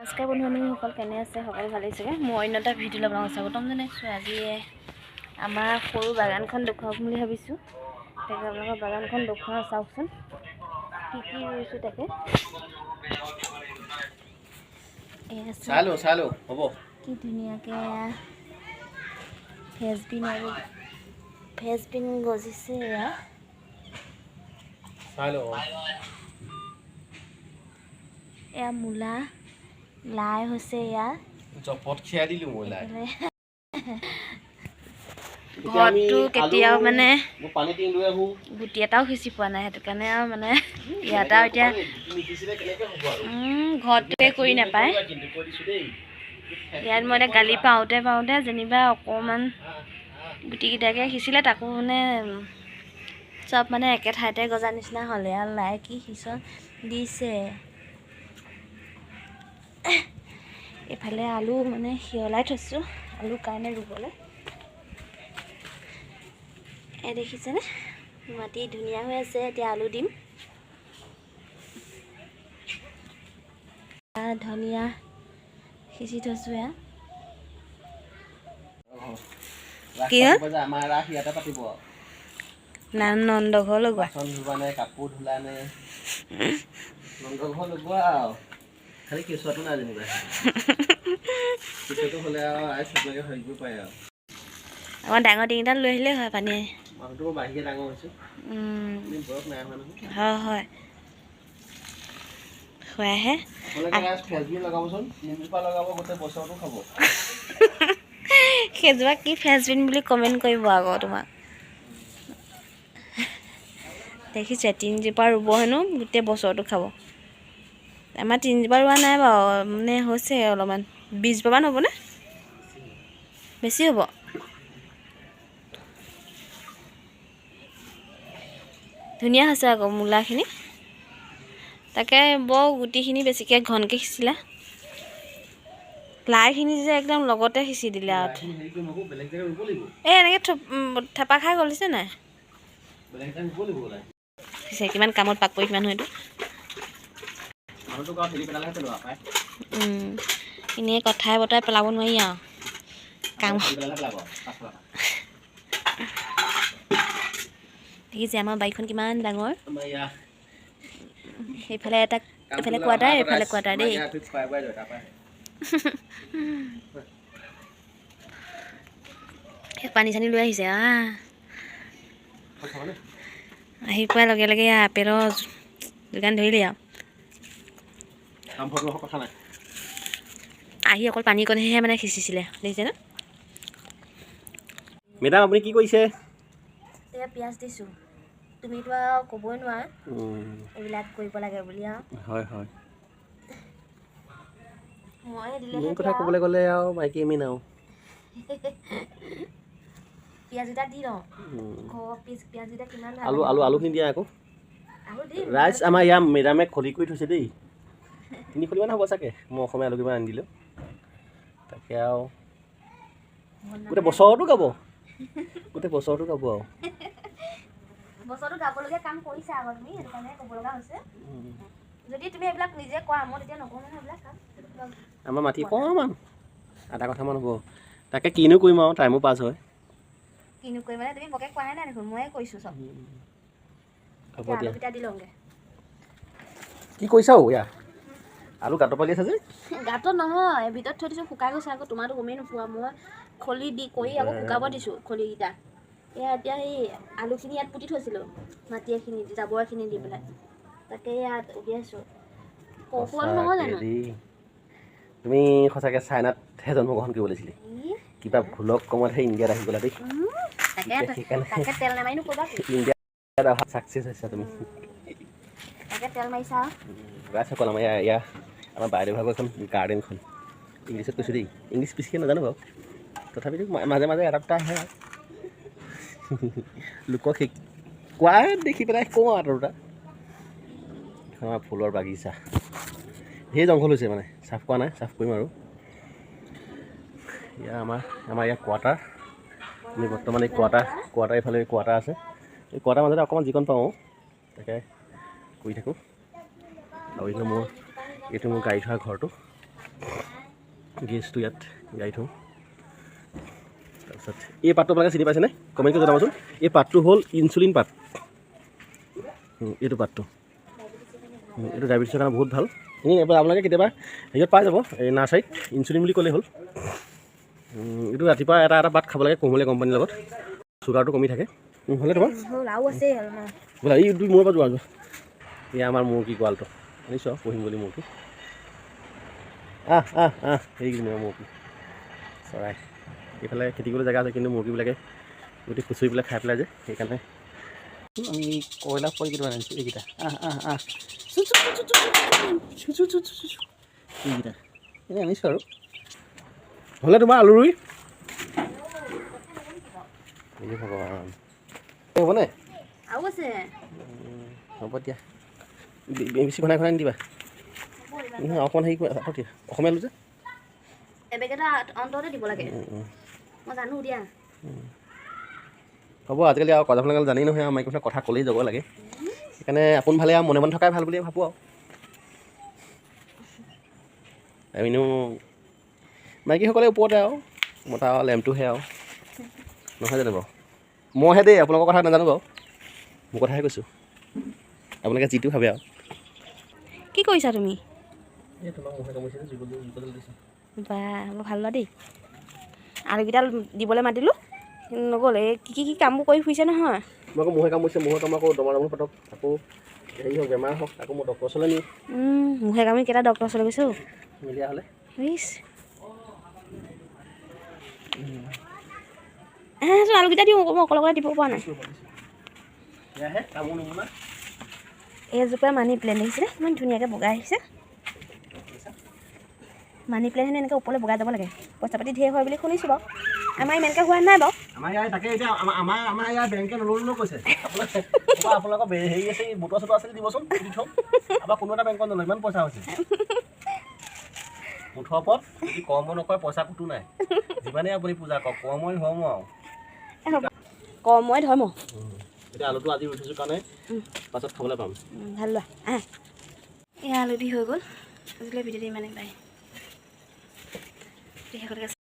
নমস্কাৰ বন্ধু বান্ধৱীসকল কেনে আছে? সকলো ভালেই চাগে মই অন্য এটা ভিডিঅ' ল'বলৈ স্বাগতম জনাইছোঁ আজি আমাৰ সৰু বাগানখন দেখুৱাম বুলি ভাবিছোঁ। তাকে আপোনালোকৰ বাগানখন দেখুৱাওঁ চাওকচোন। কি কি ৰুইছোঁ তাকে? কি ধুনীয়াকৈ ফেচবিন আৰু ফেচবিন গজিছে এয়া। চালো এয়া মূলা। লাই হৈছে এয়া জপত খিয়াই দিলো মই লাই। ঘৰটো কেতিয়াও মানে মই পানী টিং লৈ আহো। গুটি এটাও সিঁচি পোৱা নাই সেইটো কাৰণে আৰু মানে ইয়াত আৰু এতিয়া ঘৰটোকে কৰি নাপায়। ইয়াত মই এতিয়া গালি পাওঁতে পাওঁতে যেনিবা অকণমান গুটিকেইটাকে সিঁচিলে তাকো মানে চব মানে একে ঠাইতে গজা নিচিনা হ'লে আৰু লাই কি সিঁচন দিছে। এইফালে আলু মানে শিয়লাই থৈছোঁ আলু কাৰণে ৰুবলৈ। এই দেখিছেনে? মাটি ধুনীয়া হৈ আছে এতিয়া আলু দিম। ধনিয়া সিঁচি থৈছোঁ এয়া। ৰাস কি হ'ল? পাতিব যে আমাৰ ৰাস ইয়াতে পাতিব। না নন্দ ঘৰ লগোৱা। বাচন ধুবা নে কাপোৰ ধুলা নে? নন্দ ঘৰ লগোৱা আৰু। খালি কেঁচুৱাটো নাই কেঁচুৱাটো হ'লে আৰু আই চবলৈকে হেৰি পাৰে আৰু। আমাৰ ডাঙৰ টিঙিডাল লৈ আহিলেই হয় পানী মানুহটো মই বাহিৰে ডাঙৰ হৈছোঁ। বয়স নাই হোৱা নহয়। হয় হয়। খুৱাইহে। আপোনালোকে ৰাইজ ফেচবিন লগাবচোন নিমজোপা লগাব গোটেই বছৰটো খাব। সেইজোপা কি ফ্ৰেঞ্চবিন বুলি কমেণ্ট কৰিব আকৌ তোমাক। দেখিছে তিনিজোপা ৰুব হেনো গোটেই বছৰটো খাব। আমাৰ তিনিজোপা ৰোৱা নাই বাৰু মানে হৈছে অলপমান। বিছজোপামান হ'বনে? বেছি হ'ব। ধুনীয়া হৈছে আকৌ মূলাখিনি। তাকে বৰ গুটিখিনি বেছিকৈ ঘনকৈ সিঁচিলে। লাইখিনি যে একদম লগতে সিঁচি দিলে আৰু। এই এনেকৈ থপ- খাই গলিছে নাই? কিমান কামত পাকপৰিত মানুহ এইটো? এনেই কথাই বতাই পেলাব নোৱাৰি আৰু। কাম। দেখিছে আমাৰ বাৰীখন কিমান ডাঙৰ। সেইফালে এটা এইফালে কোৱাৰ্টাৰ আমাৰ এইফালে কোৱাৰ্টাৰ আমাৰ দেই। পানী চানী লৈ আহিছে আহ। পোৱাৰ লগে লগে আপেলৰ যোগান ধৰিলে আৰু। কথা নাই আহি অকল পানীকণহে মানে সিঁচিছিলে। দেখিছে ন? মেডাম আপুনি কি কৰিছে? পিঁয়াজ দিছোঁ। তুমিতো আৰু ক'বই নোৱাৰা। এইবিলাক কৰিব লাগে বুলি আৰু। হয় হয়। মই দিলে মোৰ কথা ক'বলৈ গ'লে আৰু মাইকী এমি নাও পিঁয়াজকেইটা দি লওঁ। ঘৰৰ পিঁয়াজ পিঁয়াজকেইটা কিমান ভাল আলু। আলু আলুখিনি দিয়া আকৌ। ৰাইজ আমাৰ ইয়াৰ মেডামে খলি কৰি থৈছে দেই। তিনি খলিমান হ'ব চাগে মই অসমীয়া আলু কিমান আনি দিলোঁ তাকে আৰু গোটেই বছৰটো গাব। গোটেই বছৰটো গাব আৰু। বছৰটো গাবলগীয়া কাম কৰিছা আকৌ তুমি সেইটো কাৰণে ক'ব লগা হৈছে। যদি তুমি এইবিলাক নিজে কৰা মই তেতিয়া নকৰোঁ নহয় এইবিলাক কাম। আমাৰ মাটি অকণমান আধা কথামান হ'ব। তাকে কিনো কৰিম আৰু টাইমো পাছ হয়। কিনো কৰি মানে তুমি বকে কোৱাই নাই দেখোন ময়ে কৈছোঁ চব। হ'ব দিয়া কি কৰিছা ইয়াৰ আলু গাঁতৰ পালি আছে যে? গাঁতত নহয় ভিতৰত থৈ দিছোঁ শুকাই গৈছে আকৌ তোমাৰতো গমেই নোপোৱা মই খলি দি কৰি আকৌ শুকাব দিছোঁ খলিকেইটা। এয়া এতিয়া সেই আলুখিনি ইয়াত পুতি থৈছিলোঁ মাটি এখিনি জাবৰ এখিনি দি পেলাই। তাকে ইয়াত উলিয়াইছোঁ। কৌশল নহয় জানো। তুমি সঁচাকৈ চাইনাতহে জন্মগ্ৰহণ কৰিব লাগিছিলে কিবা ভুলক কমতহে ইণ্ডিয়াত আহি গ'লা দেই। ইণ্ডিয়াত অহা ছাকচেছ হৈছা তুমি। তাকে তেল মাৰিছা। ৰাইজসকল আমাৰ ইয়াৰ ইয়াৰ আমাৰ বাইদেউ ভাগৰ এখন গাৰ্ডেনখন। ইংলিছত কৈছোঁ দেই ইংলিছ বেছিকৈ নাজানো বাৰু। তথাপিতো মাজে মাজে এটা দুটা আহে লোকক শিক কোৱা দেখি পেলাই কওঁ আৰু এটা দুটা। আমাৰ ফুলৰ বাগিচা। ধেৰ জংঘল হৈছে মানে চাফ কৰা নাই চাফ কৰিম আৰু। ইয়াৰ আমাৰ আমাৰ ইয়াৰ কোৱাৰ্টাৰ। আমি বৰ্তমান এই কোৱাৰ্টাৰ কোৱাৰ্টাৰ এইফালে কোৱাৰ্টাৰ আছে। এই কোৱাৰ্টাৰ মাজতে অকণমান যিকণ পাওঁ তাকে কৰি থাকোঁ। আৰু এইটো মোৰ এইটো মোৰ গাড়ী থোৱা ঘৰটো। গেছটো ইয়াত গাড়ি থওঁ। তাৰপিছত এই পাতটো আপোনালোকে চিনি পাইছেনে? কমেণ্ট কৰি জনাবচোন। এই পাতটো হ'ল ইনচুলিন পাত। এইটো পাতটো। এইটো ডায়েবেটিছৰ কাৰণে বহুত ভাল। এনেই আপোনালোকে কেতিয়াবা হেৰিয়ত পাই যাব এই নাৰ্চাৰীত ইনচুলিন বুলি ক'লেই হ'ল। এইটো ৰাতিপুৱা এটা এটা পাত খাব লাগে কোমলীয়া কোম্পানীৰ লগত। চুগাৰটো কমি থাকে। হ'লে তোমাৰ বোলা এই দুই মোৰ পৰা যোৱা যোৱা। এয়া আমাৰ মুৰ্গী গঁৰালটো আনিছোঁ আৰু পুহিম বুলি মুৰ্গী আহ আহ আহ মুৰ্গী চৰাই এইফালে খেতি কৰিবলৈ জেগা আছে কিন্তু মুৰ্গীবিলাকে গোটেই খুচৰি পেলাই খাই পেলাই যে সেইকাৰণে আমি কয়লা পৰি কেইটা আনিছোঁ এইকেইটা আহ আহ আহ এইকেইটা এনেই আনিছোঁ আৰু হ'লে তোমাৰ আলু ৰুই ভগৱান হ'বনে হ'ব দিয়া বেছি ঘনাই ঘনাই নিদিবা নহয় অকণমান হেৰি কৰা দিয়া অসমীয়া আলু যে। এবেগ এটা অন্ততে দিব লাগে। উম, উম। মই জানো দিয়া। হ'ব আজিকালি আৰু কজা ফলাগাল জানেই নহয় আৰু মাইকী কথা ক'লেই যাব লাগে। সেইকাৰণে আপোন ভালে আৰু মনে মনে থকাই ভাল বুলি ভাবোঁ আৰু। আমিনো মাইকীসকলে ওপৰতে আৰু মতা আৰু লেম্পটোহে আৰু। নহয় জানো বাৰু? মইহে দেই আপোনালোকৰ কথা নাজানো বাৰু। মোৰ কথাহে কৈছোঁ। আপোনালোকে যিটো ভাবে আৰু। কি কৰিছা তুমি? এই তোমাক মহে কামুৰিছে যে জুইকল জুইকল দিছোঁ। বা বৰ ভাল দেই। আলুকেইডাল দিবলৈ মাতিলোঁ নগ'ল এই কি কি কি কামবোৰ কৰি ফুৰিছে নহয়? মই আকৌ মহে কামুৰিছে মহে কামোৰ আকৌ দমা দমা পাতক আকৌ হেৰি হওক বেমাৰ হওক আকৌ মই ডক্টৰ ওচৰলৈ নিওঁ। উম, মুখে কামি কেইটা ডক্টৰ ওচৰলৈ গৈছোঁ। মিলিয়া হ'লে। ইছ। আলুকেইটা দিওঁ মই অকলে অকলে দিব পৰা নাই। কামোৰ এইজোপা মানি প্লেন দেখিছিলে ইমান ধুনীয়াকৈ বগাই আহিছে। মানি হেনে এনেকৈ ওপৰলৈ বগাই যাব লাগে। পইচা পাতি ধেৰ হয় বুলি শুনিছোঁ বাৰু। আমাৰ ইমানকৈ হোৱা নাই বাৰু। আমাৰ ইয়াৰ তাকে এতিয়া আমাৰ আমাৰ আমাৰ ইয়াৰ বেংকে নল'লেও কৈছে। আপোনালোকে ক'ৰবাত আপোনালোকৰ বে- হেৰি আছে বুটৰ চুটৰ আছে যদি দিবচোন দি থওঁ। আমাৰ কোনো এটা বেংকত নলয় ইমান পইচা হৈছে। মুঠৰ ওপৰত যদি কৰ্ম নকৰে পইচা ক'তো নাই। যিমানেই আপুনি পূজা কৰক কৰ্মই ধৰ্ম আৰু। কৰ্মই ধৰ্ম। এতিয়া আলুটো আজি উঠিছোঁ কাৰণে পাছত খাবলৈ পাম। ভাল লোৱা। আহ। এয়া আলু দি হৈ গ'ল। আজিলৈ ভিডিঅ'টো ইমানেই পায় রেখে